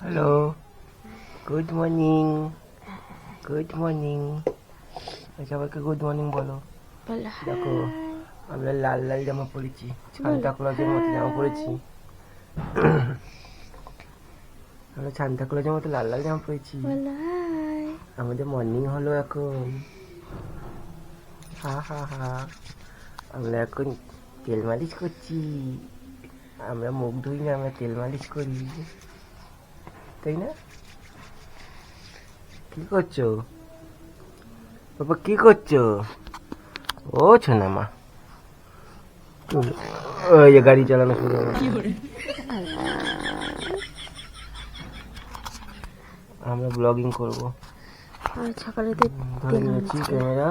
Hello good morning good morning সবাইকে good morning বলো। দেখো আমরা লাল লাল জামা পরেছি সান্তা ক্লজের মতো জামা পরেছি। আমরা সান্তা ক্লজের মতো লাল লাল জামা পরেছি। আমাদের মর্নিং হলো এখন। হা হা হা। আমরা এখন তেল মালিশ করছি। আমরা মুখ ধুই না আমরা তেল মালিশ করি। তাই না? কি করছ? বাবা কি করছ? ও ছোনা মা ওই যে গাড়ি চালানো শুরু আমরা ব্লগিং করব। সকালে নিয়েছি ক্যামেরা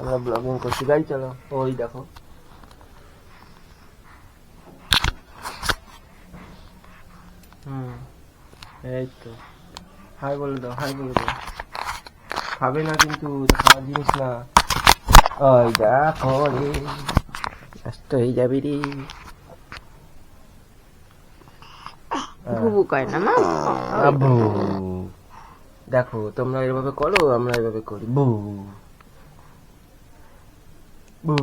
আমরা ব্লগিং করছি। গাড়ি চলো ওই দেখো। হুম। এই তো। হাই বলে দাও হাই বলে দাও। খাবে না কিন্তু খাওয়ার জিনিস না। ওই দেখো রে নষ্ট হয়ে যাবি রে। ভুবু কয় না মা? আবু দেখো তোমরা এভাবে করো আমরা এভাবে করি। বু বু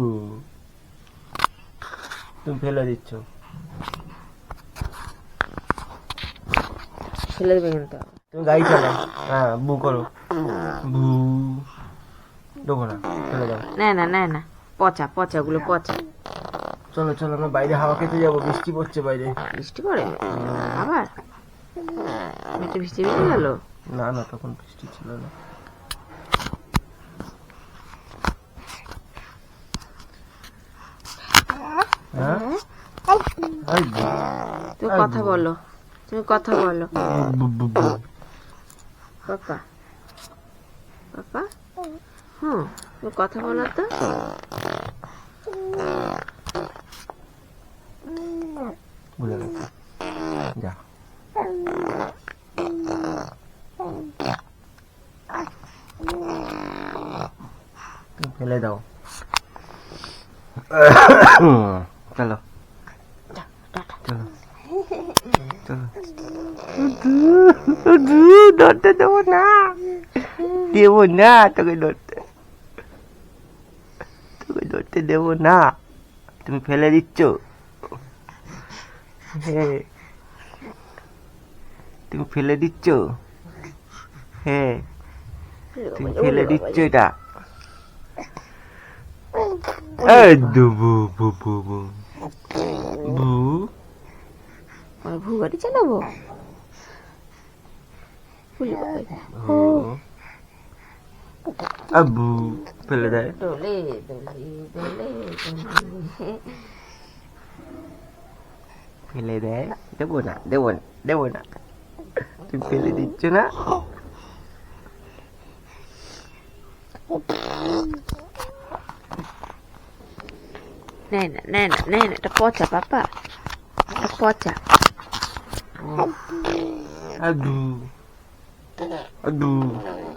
তুমি ফেলে দিচ্ছ। দেবে কিন্তু তুমি গাড়ি চালাও হ্যাঁ বু করো। বু। দেবো না ফেলে দাও। না না না না। পচা পচা ওগুলো পচা। চলো চলো আমরা বাইরে হাওয়া খেতে যাব বৃষ্টি পড়ছে বাইরে। বৃষ্টি পড়ে? আবার? বৃষ্টি বেশি গেল? না না তখন বৃষ্টি ছিল না। হ্যাঁ? তুমি কথা বলো। তুমি কথা বলো। পাপা। পাপা? হুম তুমি কথা বলো তো। যা। ফেলে দাও। চলো। চলো ধরতে দেবো না দেবো না তোকে ধরতে তোকে ধরতে দেবো না তুমি ফেলে দিচ্ছ হ্যাঁ তুমি ফেলে দিচ্ছ হ্যাঁ তুমি ফেলে দিচ্ছ এটা এই দু বু বু বু বু বু আমার ভু গাড়ি চালাবো? আবু ফেলে দেয়। দোলে দোলে দোলে ফেলে দেয়। দেবো না দেবো না দেবো না। তুমি ফেলে দিচ্ছ না? নেই না নেই না নেই না এটা পচা পাপা। এটা Adu. Adu. Adu.